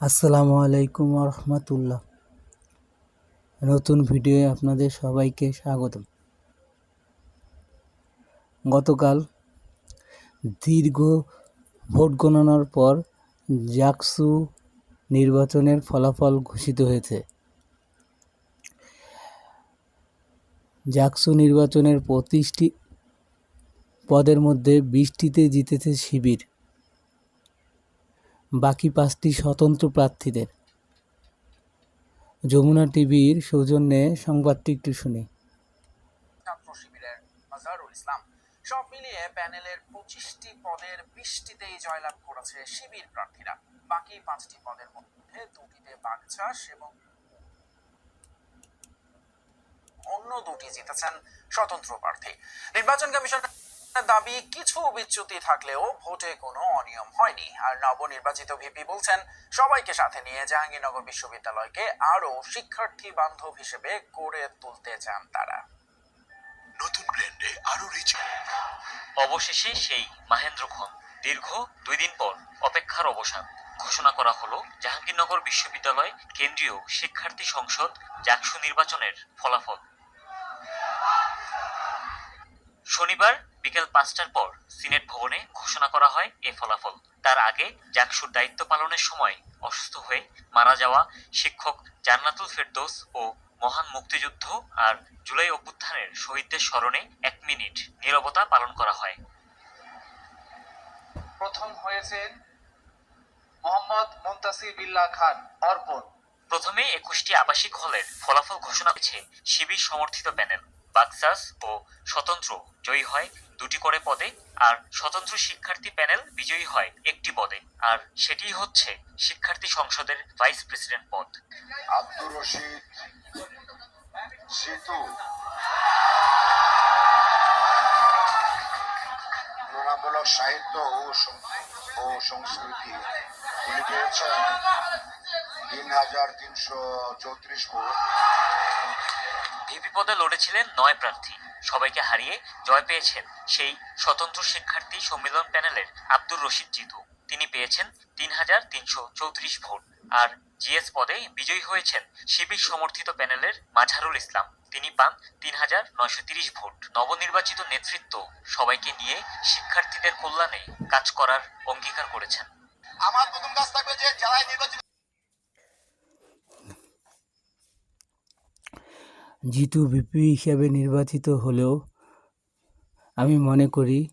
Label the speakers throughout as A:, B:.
A: আসসালামু আলাইকুম রহমতুল্লাহ নতুন ভিডিওয়ে আপনাদের সবাইকে স্বাগতম। গতকাল দীর্ঘ ভোট গণনার পর জাকসু নির্বাচনের ফলাফল ঘোষিত হয়েছে। জাকসু নির্বাচনের পঁচিশটি পদের মধ্যে বিশটিতে জিতেছে শিবির। বাকি পাঁচটি স্বতন্ত্র প্রার্থীদের। যমুনা টিভির সৌজন্যে সংবাদটি একটু শুনি।
B: ছাত্র শিবিরের সব মিলিয়ে প্যানেলের পঁচিশটি পদের বিশটিতেই জয়লাভ করেছে শিবির প্রার্থীরা। বাকি পাঁচটি পদের মধ্যে দুটিতে বাগচাষ এবং অন্য দুটি জিতেছেন স্বতন্ত্র প্রার্থী। নির্বাচন কমিশনের দাবি কিছু বিচ্যুতি থাকলেও ভোটে কোনো অনিয়ম হয়নি। আর নবনির্বাচিত ভিপি বলছেন সবাইকে সাথে নিয়ে জাহাঙ্গীরনগর বিশ্ববিদ্যালয়কে আরও শিক্ষার্থী বান্ধব হিসেবে গড়ে তুলতে চান তারা।
C: নতুন ব্র্যান্ডে আরও রিচ।
D: অবশেষে সেই মাহেন্দ্রক্ষণ দীর্ঘ দুই দিন পর অপেক্ষার অবসান। ঘোষণা করা হলো জাহাঙ্গীরনগর বিশ্ববিদ্যালয় কেন্দ্রীয় শিক্ষার্থী সংসদ জাকসু নির্বাচনের ফলাফল। শনিবার বিকেল পাঁচটার পর সিনেট ভবনে ঘোষণা করা হয় এ ফলাফল। তার আগে জাকসুর দায়িত্ব পালনের সময় অসুস্থ হয়ে মারা যাওয়া শিক্ষক জান্নাতুল ফেরদৌস ও মহান মুক্তিযুদ্ধ আর জুলাই অভ্যুত্থানের শহীদদের স্মরণে এক মিনিট নীরবতা পালন করা হয়।
E: প্রথম হয়েছেন মোহাম্মদ মুন্তাসির বিল্লাহ খান অর্পণ।
D: প্রথমে একুশটি আবাসিক হলের ফলাফল ঘোষণা করেছে শিবির সমর্থিত প্যানেল। বাক্সাস ও স্বতন্ত্র জয়ী হয় দুটি করে পদে আর স্বতন্ত্র শিক্ষার্থী প্যানেল বিজয়ী হয় একটি পদে আর সেটিই হচ্ছে শিক্ষার্থী সংসদের ভাইস প্রেসিডেন্ট পদ।
C: আব্দুর রশিদ সেতু তুলনামূলক সাহিত্য ও ও সংস্কৃতি উনি পেয়েছেন তিন হাজার তিনশো চৌত্রিশ ভোট।
D: ভিপি পদে লড়েছিলেন নয় প্রার্থী। সবাইকে হারিয়ে জয় পেয়েছেন সেই স্বতন্ত্র শিক্ষার্থী সম্মেলন প্যানেলের আব্দুর রশিদ জিতু। তিনি পেয়েছেন তিন হাজার তিনশো চৌত্রিশ ভোট। আর জিএস পদে বিজয়ী হয়েছেন শিবির সমর্থিত প্যানেলের মাঝারুল ইসলাম। তিনি পান তিন হাজার নয়শো তিরিশ ভোট। নবনির্বাচিত নেতৃত্ব সবাইকে নিয়ে শিক্ষার্থীদের কল্যাণে কাজ করার অঙ্গীকার করেছেন।
C: আমার প্রথম কাজ থাকবে যে জেলায় নির্বাচিত
A: জিতু ভিপি হিসাবে নির্বাচিত হলেও আমি মনে করি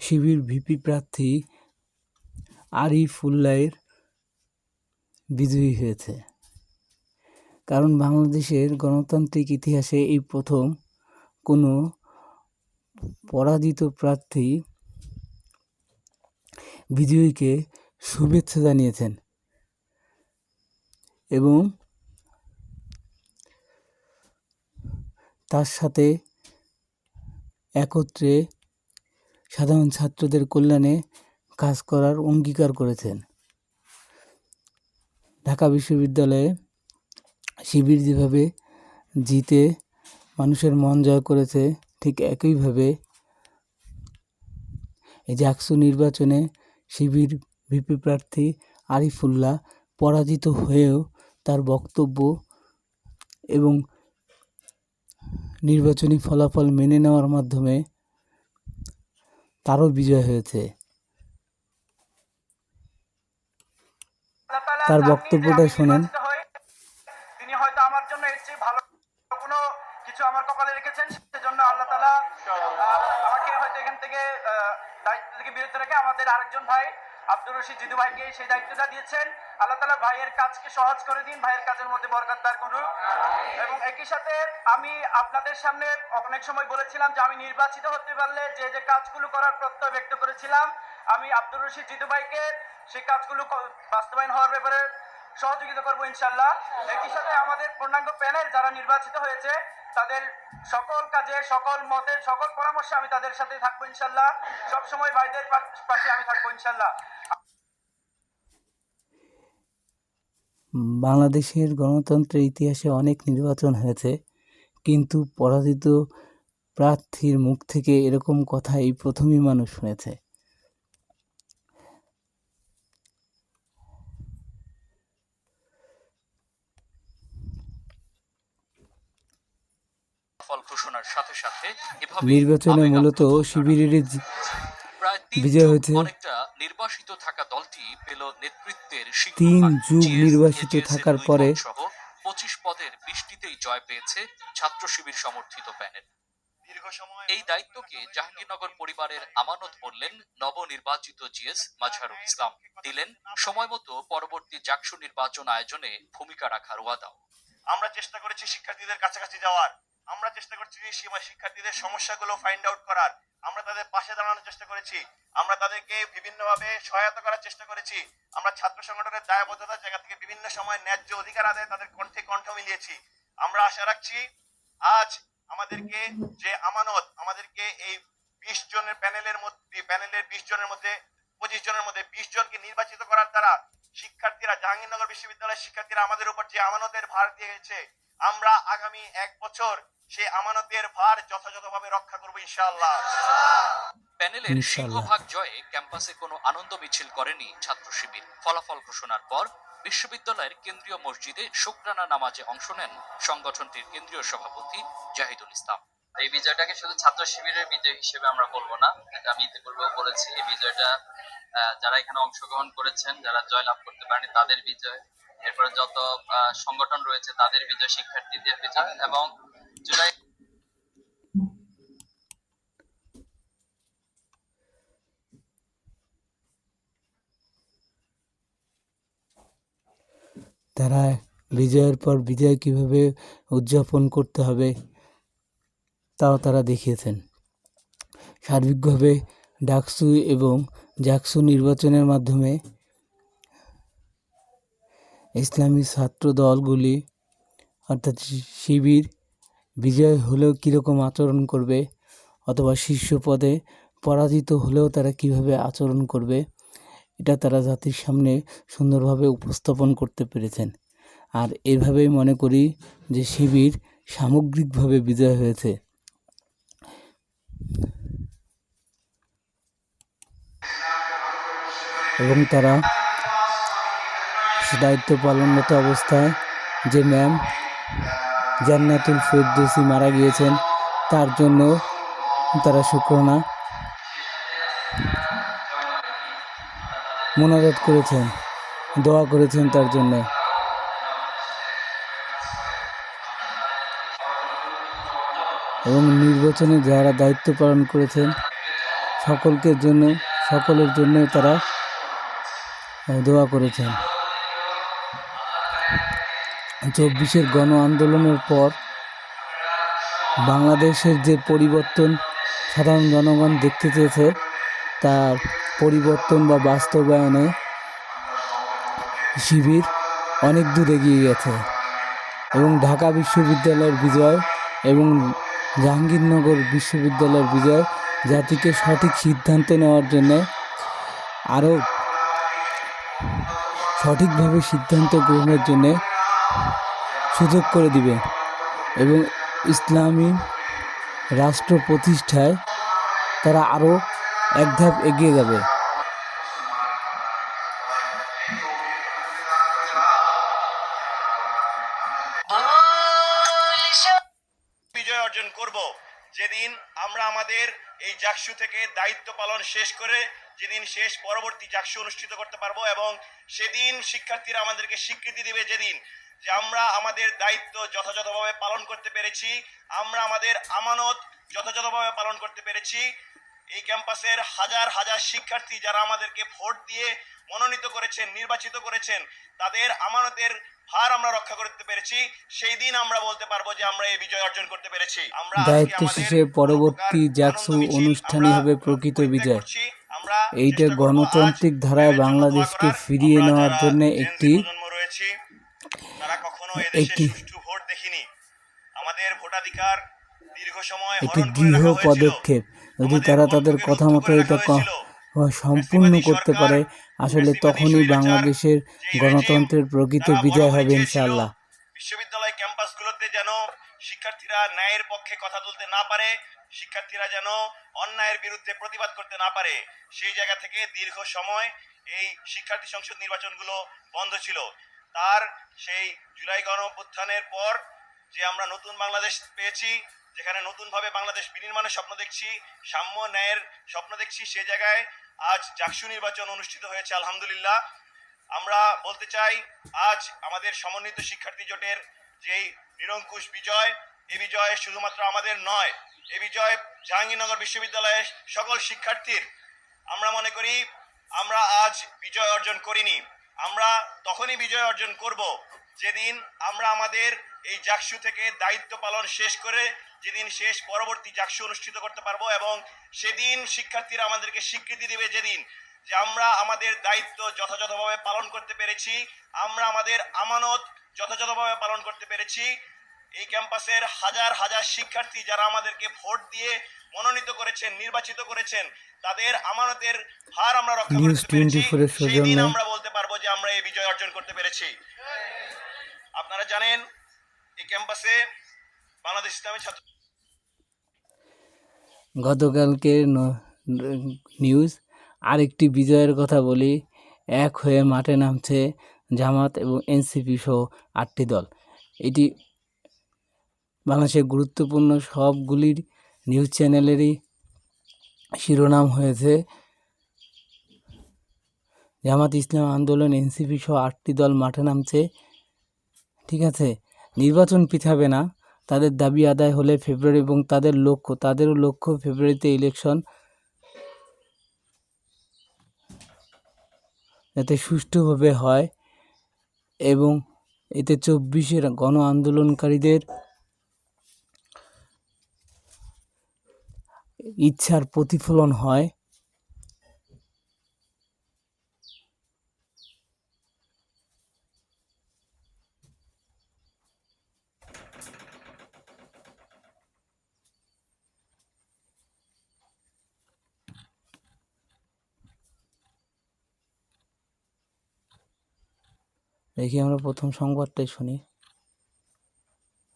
A: শিবির ভিপি প্রার্থী আরিফুল্লাহের বিজয়ী হয়েছে। কারণ বাংলাদেশের গণতান্ত্রিক ইতিহাসে এই প্রথম কোনো পরাজিত প্রার্থী বিজয়ীকে শুভেচ্ছা জানিয়েছেন এবং তার সাথে একত্রে সাধারণ ছাত্রদের কল্যাণে কাজ করার অঙ্গীকার করেছেন। ঢাকা বিশ্ববিদ্যালয়ে শিবির যেভাবে জিতে মানুষের মন জয় করেছে, ঠিক একইভাবে এই জাকসু নির্বাচনে শিবির ভিপি প্রার্থী আরিফুল্লাহ পরাজিত হয়েও তার বক্তব্য এবং নির্বাচনী ফলাফল মেনে নেওয়ার মাধ্যমে তারও বিজয় হয়েছে। তার বক্তব্যটা শোনেন।
F: রশিদ জিদু ভাইকে সেই দায়িত্বটা দিয়েছেন। আল্লাহ তালা ভাইয়ের কাজকে সহজ করে দিন, ভাইয়ের কাজের মধ্যে বরকত দার করুন। এবং একই সাথে আমি আপনাদের সামনে অনেক সময় বলেছিলাম যে আমি নির্বাচিত হতে পারলে যে যে কাজগুলো করার প্রত্যয় ব্যক্ত করেছিলাম, আমি আব্দুর রশিদ জিদু ভাইকে সেই কাজগুলো বাস্তবায়ন হওয়ার ব্যাপারে সহযোগিতা করব ইনশাল্লাহ একই সাথে আমাদের পূর্ণাঙ্গ প্যানেল যারা নির্বাচিত হয়েছে, তাদের সকল কাজে, সকল মতে সকল পরামর্শে আমি তাদের সাথে থাকব ইনশাল্লাহ সবসময় ভাইদের পাশে আমি থাকব ইনশাল্লাহ
A: বাংলাদেশের গণতন্ত্রের ইতিহাসে অনেক নির্বাচন হয়েছে কিন্তু পরাজিত প্রার্থীর মুখ থেকে এরকম কথা এই প্রথমই মানুষ শুনেছে। নির্বাচনে মূলত
G: শিবিরের
A: বিজয় হয়েছে।
G: নির্বাসিত থাকা দলটি পেল নেতৃত্বের
A: তিন যুগ নির্বাসিত থাকার পরে
G: পঁচিশ পদের বৃষ্টিতেই জয় পেয়েছে ছাত্র শিবির সমর্থিত প্যানেল। এই দায়িত্বকে জাহাঙ্গীরনগর পরিবারের আমানত বললেন নবনির্বাচিত জিএস মাজহারুল ইসলাম। দিলেন সময় মতো পরবর্তী জাকসু নির্বাচন আয়োজনে ভূমিকা রাখার ওয়াদাও
C: আমরা চেষ্টা করেছি শিক্ষার্থীদের কাছাকাছি যাওয়ার। আমরা চেষ্টা করছি সীমা শিক্ষার্থীদের সমস্যাগুলো ফাইন্ড আউট করার। আমরা তাদের পাশে দাঁড়ানোর চেষ্টা করেছি। আমরা তাদেরকে বিভিন্নভাবে সহায়তা করার চেষ্টা করেছি। আমরা ছাত্র সংগঠনের দায়বদ্ধতার জায়গা থেকে বিভিন্ন সময় ন্যায্য অধিকার আদায় তাদের কণ্ঠে কণ্ঠ মিলিয়েছি। আমরা আশা রাখছি আজ আমাদেরকে যে আমানত, আমাদেরকে এই বিশ জনের প্যানেলের মধ্যে, প্যানেলের বিশ জনের মধ্যে, পঁচিশ জনের মধ্যে বিশ জনকে নির্বাচিত করার দ্বারা শিক্ষার্থীরা, জাহাঙ্গীরনগর বিশ্ববিদ্যালয়ের শিক্ষার্থীরা আমাদের উপর যে আমানতের ভার দিয়েছে, আমরা আগামী এক বছর সেই আমানতের ভার যথাযথভাবে রক্ষা করব ইনশাআল্লাহ।
G: প্যানেলের সিংহভাগ জয়ে ক্যাম্পাসে কোনো আনন্দ মিছিল করেনি ছাত্র শিবির ফলাফল ঘোষণার পর বিশ্ববিদ্যালয়ের কেন্দ্রীয় মসজিদে শুক্রানা নামাজে অংশ নেন সংগঠনটির কেন্দ্রীয় সভাপতি জাহিদুল ইসলাম।
H: এই বিজয়টাকে শুধু ছাত্র শিবিরের বিজয় হিসেবে আমরা বলব না এটা আমি ইতিপূর্বেও বলেছি এই বিজয়টা আহ, যারা এখানে অংশগ্রহণ করেছেন যারা জয়লাভ করতে পারেনি তাদের বিজয়। এরপরে যত আহ, সংগঠন রয়েছে তাদের বিজয় শিক্ষার্থীদের বিজয় এবং
A: তারা বিজয়ের পর বিজয় কীভাবে উদযাপন করতে হবে, তাও তারা দেখিয়েছেন। সার্বিকভাবে ডাকসু এবং জাকসু নির্বাচনের মাধ্যমে ইসলামী ছাত্র দলগুলি অর্থাৎ শিবির বিজয় হলেও কীরকম আচরণ করবে অথবা শীর্ষ পদে পরাজিত হলেও তারা কীভাবে আচরণ করবে, এটা তারা জাতির সামনে সুন্দরভাবে উপস্থাপন করতে পেরেছেন। আর এভাবেই মনে করি যে শিবির সামগ্রিকভাবে বিজয় হয়েছে। এবং তারা দায়িত্ব পালনরত অবস্থায় যে ম্যাম জান্নাতুল ফেরদৌসি মারা গিয়েছেন। তার জন্য তারা শুক্রনা মোনাজাত করেছেন, দোয়া করেছেন তার জন্য। এবং নির্বাচনে যারা দায়িত্ব পালন করেছেন, সকলকে জন্য, সকলের জন্য তারা দোয়া করেছেন। চব্বিশের গণ আন্দোলনের পর বাংলাদেশের যে পরিবর্তন সাধারণ জনগণ দেখতে চেয়েছে, তার পরিবর্তন বা বাস্তবায়নে শিবির অনেক দূর এগিয়ে গেছে এবং ঢাকা বিশ্ববিদ্যালয়ের বিজয় এবং জাহাঙ্গীরনগর বিশ্ববিদ্যালয়ের বিজয় জাতিকে সঠিক সিদ্ধান্ত নেওয়ার জন্য আরও সঠিকভাবে সিদ্ধান্ত গ্রহণের জন্য সুযোগ করে দিবে। এবং ইসলামী রাষ্ট্র প্রতিষ্ঠায় তারা আরও এক ধাপ এগিয়ে যাবে।
C: বিজয় অর্জন করব। যেদিন আমরা আমাদের এই জাকসু থেকে দায়িত্ব পালন শেষ করে, যেদিন শেষ পরবর্তী জাকসু অনুষ্ঠিত করতে পারব এবং সেদিন শিক্ষার্থীরা আমাদেরকে স্বীকৃতি দিবে যেদিন। যে আমরা আমাদের দায়িত্ব যথাযথভাবে পালন করতে পেরেছি আমরা আমাদের আমানত যথাযথভাবে পালন করতে পেরেছি। এই ক্যাম্পাসের হাজার হাজার শিক্ষার্থী যারা আমাদেরকে ভোট দিয়ে মনোনীত করেছেন নির্বাচিত করেছেন তাদের আমানতের ভার আমরা রক্ষা করতে পেরেছি। সেই দিন আমরা বলতে পারব যে আমরা এই বিজয় অর্জন করতে পেরেছি। আমরা
A: দায়িত্ব শেষে পরবর্তী জাকসু অনুষ্ঠানই হবে প্রকৃত বিজয়। এইটা গণতান্ত্রিক ধারায় বাংলাদেশকে ফিরিয়ে নেওয়ার জন্য একটি
C: প্রজন্ম রয়েছি তারা কখনো এদেশে
A: একটি একটি দৃঢ় পদক্ষেপ। যদি তারা তাদের কথা মতো এটা। সম্পূর্ণ করতে পারে আসলে তখনই বাংলাদেশের গণতন্ত্রের প্রকৃত বিজয় হবে ইনশাআল্লাহ।
C: বিশ্ববিদ্যালয় ক্যাম্পাসগুলোতে যেন শিক্ষার্থীরা ন্যায়ের পক্ষে কথা তুলতে না পারে শিক্ষার্থীরা যেন অন্যায়ের বিরুদ্ধে প্রতিবাদ করতে না পারে সেই জায়গা থেকে দীর্ঘ সময় এই শিক্ষার্থী সংসদ নির্বাচনগুলো বন্ধ ছিল। তার সেই জুলাই গণ অভ্যুত্থানের পর যে আমরা নতুন বাংলাদেশ পেয়েছি, যেখানে নতুনভাবে বাংলাদেশ বিনির্মাণের স্বপ্ন দেখছি, সাম্য ন্যায়ের স্বপ্ন দেখছি, সে জায়গায় আজ জাকসু নির্বাচন অনুষ্ঠিত হয়েছে, আলহামদুলিল্লাহ। আমরা বলতে চাই, আজ আমাদের সমন্বিত শিক্ষার্থী জোটের যেই নিরঙ্কুশ বিজয়, এ বিজয় শুধুমাত্র আমাদের নয়, এ বিজয় জাহাঙ্গীরনগর বিশ্ববিদ্যালয়ের সকল শিক্ষার্থীর। আমরা মনে করি, আমরা আজ বিজয় অর্জন করিনি। আমরা তখনই বিজয় অর্জন করব যেদিন আমরা আমাদের এই জাকসু থেকে দায়িত্ব পালন শেষ করে যেদিন শেষ পরবর্তী জাকসু অনুষ্ঠিত করতে পারব এবং সেদিন শিক্ষার্থীরা আমাদেরকে স্বীকৃতি দিবে যেদিন যে আমরা আমাদের দায়িত্ব যথাযথভাবে পালন করতে পেরেছি আমরা আমাদের আমানত যথাযথভাবে পালন করতে পেরেছি। এই ক্যাম্পাসের হাজার হাজার শিক্ষার্থী যারা আমাদেরকে ভোট দিয়ে মনোনীত করেছেন নির্বাচিত করেছেন তাদের আমানতের ভার আমরা রক্ষা করতে পেরেছি।
A: 24 এর
C: সেই দিন
A: সৌজন্যে-
C: আমরা যে আমরা এই বিজয় অর্জন করতে পেরেছি। আপনারা জানেন, এই ক্যাম্পাসে বাংলাদেশ ইসলামী ছাত্র
A: গতকালকের নিউজ, আরেকটি বিজয়ের কথা বলি। এক হয়ে মাঠে নামছে জামাত এবং এনসিপি সহ আটটি দল। এটি বাংলাদেশের গুরুত্বপূর্ণ সবগুলির নিউজ চ্যানেলেরই শিরোনাম হয়েছে। জামাত ইসলাম আন্দোলন, এনসিপি সহ আটটি দল মাঠে নামছে। ঠিক আছে, নির্বাচন পিছাবে না। তাদের দাবি আদায় হলে ফেব্রুয়ারি এবং তাদের লক্ষ্য, তাদেরও লক্ষ্য ফেব্রুয়ারিতে ইলেকশন। যাতে সুষ্ঠুভাবে হয় এবং এতে চব্বিশের গণ আন্দোলনকারীদের ইচ্ছার প্রতিফলন হয়। দেখি আমরা প্রথম সংবাদটাই শুনি।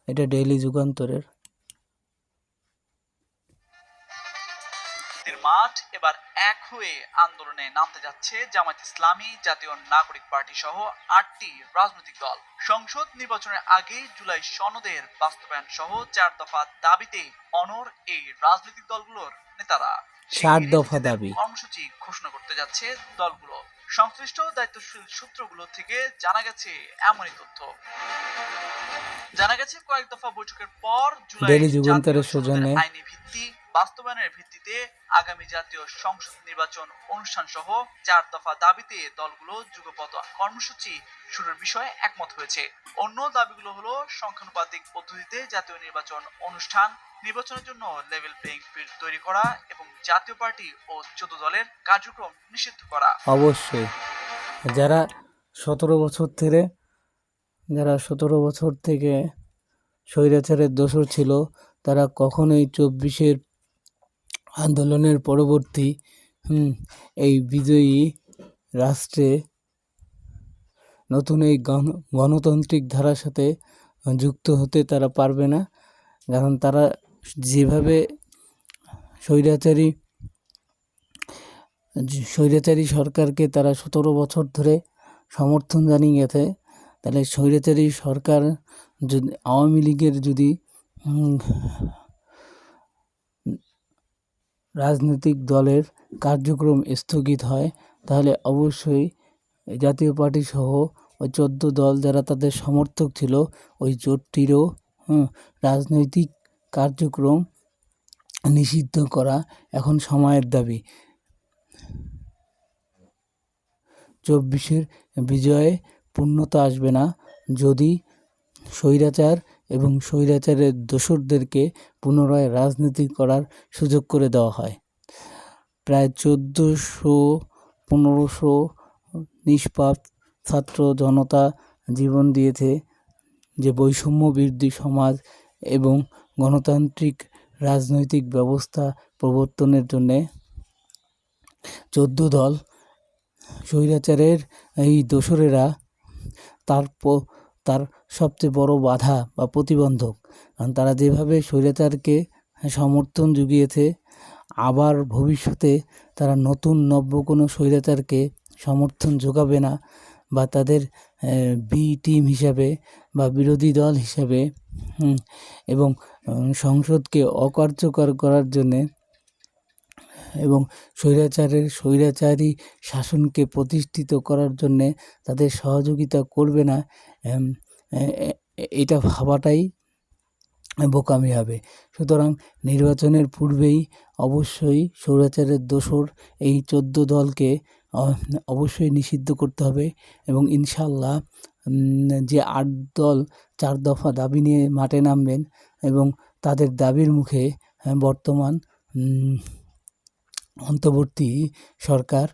A: এটা ডেইলি যুগান্তরের।
E: মাঠ এবার এক হয়ে আন্দোলনে নামতে যাচ্ছে জামায়াত ইসলামী জাতীয় নাগরিক পার্টি সহ আটটি রাজনৈতিক দল। সংসদ নির্বাচনের আগে জুলাই সনদের বাস্তবায়ন সহ চার দফা দাবিতে অনর এই রাজনৈতিক দলগুলোর নেতারা।
A: দফা দাবি।
E: কর্মসূচি ঘোষণা করতে যাচ্ছে দলগুলো। সংশ্লিষ্ট দায়িত্বশীল সূত্রগুলো থেকে জানা গেছে এমনই তথ্য। জানা গেছে কয়েক দফা বৈঠকের পর জুলাই
A: যুগান্তরের সৌজন্যে
E: আইনি ভিত্তি বাস্তবায়নের ভিত্তিতে আগামী জাতীয় সংসদ নির্বাচন অনুষ্ঠান সহ চার দফা দাবিতে দলগুলো যুগপথ কর্মসূচি শুরুর বিষয়ে একমত হয়েছে। অন্য দাবিগুলো হলো সংখ্যানুপাতিক পদ্ধতিতে জাতীয় নির্বাচন অনুষ্ঠান নির্বাচনের জন্য লেভেল প্লেইং ফিল্ড তৈরি করা এবং জাতীয় পার্টি ও চোদ্দ দলের কার্যক্রম নিষিদ্ধ করা।
A: অবশ্যই। যারা সতেরো বছর থেকে, যারা সতেরো বছর থেকে স্বৈরাচারের দোষর ছিল, তারা কখনোই চব্বিশের আন্দোলনের পরবর্তী এই বিজয়ী রাষ্ট্রে নতুন এই গণ, গণতান্ত্রিক ধারার সাথে যুক্ত হতে তারা পারবে না। কারণ তারা যেভাবে স্বৈরাচারী স্বৈরাচারী সরকারকে তারা সতেরো বছর ধরে সমর্থন জানিয়ে গেছে তাহলে স্বৈরাচারী সরকার যদি আওয়ামী লীগের যদি রাজনৈতিক দলের কার্যক্রম স্থগিত হয় তাহলে অবশ্যই জাতীয় পার্টি সহ ওই চোদ্দ দল যারা তাদের সমর্থক ছিল ওই জোটটিরও হুম, রাজনৈতিক কার্যক্রম নিষিদ্ধ করা এখন সময়ের দাবি। চব্বিশের বিজয়ে পূর্ণতা আসবে না যদি স্বৈরাচার এবং স্বৈরাচারের দোসরদেরকে পুনরায় রাজনীতি করার সুযোগ করে দেওয়া হয়। প্রায় চোদ্দোশো, পনেরোশো নিষ্পাপ ছাত্র জনতা জীবন দিয়েছে যে বৈষম্য বিরোধী সমাজ এবং গণতান্ত্রিক রাজনৈতিক ব্যবস্থা প্রবর্তনের জন্যে চোদ্দ দল স্বৈরাচারের এই দোসরেরা তার তার সবচেয়ে বড় বাধা বা প্রতিবন্ধক। কারণ তারা যেভাবে স্বৈরাচারকে সমর্থন জুগিয়েছে, আবার ভবিষ্যতে তারা নতুন নব্য কোনো স্বৈরাচারকে সমর্থন যোগাবে না বা তাদের বি টিম হিসাবে বা বিরোধী দল হিসাবে এবং সংসদকে অকার্যকর করার জন্যে এবং স্বৈরাচারের, স্বৈরাচারী শাসনকে প্রতিষ্ঠিত করার জন্যে তাদের সহযোগিতা করবে না এটা ভাবাটাই বোকামি হবে। সুতরাং নির্বাচনের পূর্বেই অবশ্যই স্বৈরাচারের দোসর এই চোদ্দ দলকে অবশ্যই নিষিদ্ধ করতে হবে এবং ইনশাল্লাহ যে আট দল চার দফা দাবি নিয়ে মাঠে নামবেন এবং তাদের দাবির মুখে আহ, বর্তমান অন্তর্বর্তী সরকার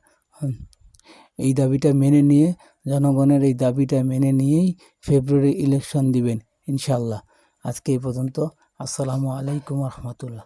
A: এই দাবিটা মেনে নিয়ে জনগণের এই দাবিটা মেনে নিয়েই ফেব্রুয়ারি ইলেকশন দিবেন ইনশাল্লাহ আজকে এই পর্যন্ত। আসসালামু আলাইকুম রহমতুল্লাহ।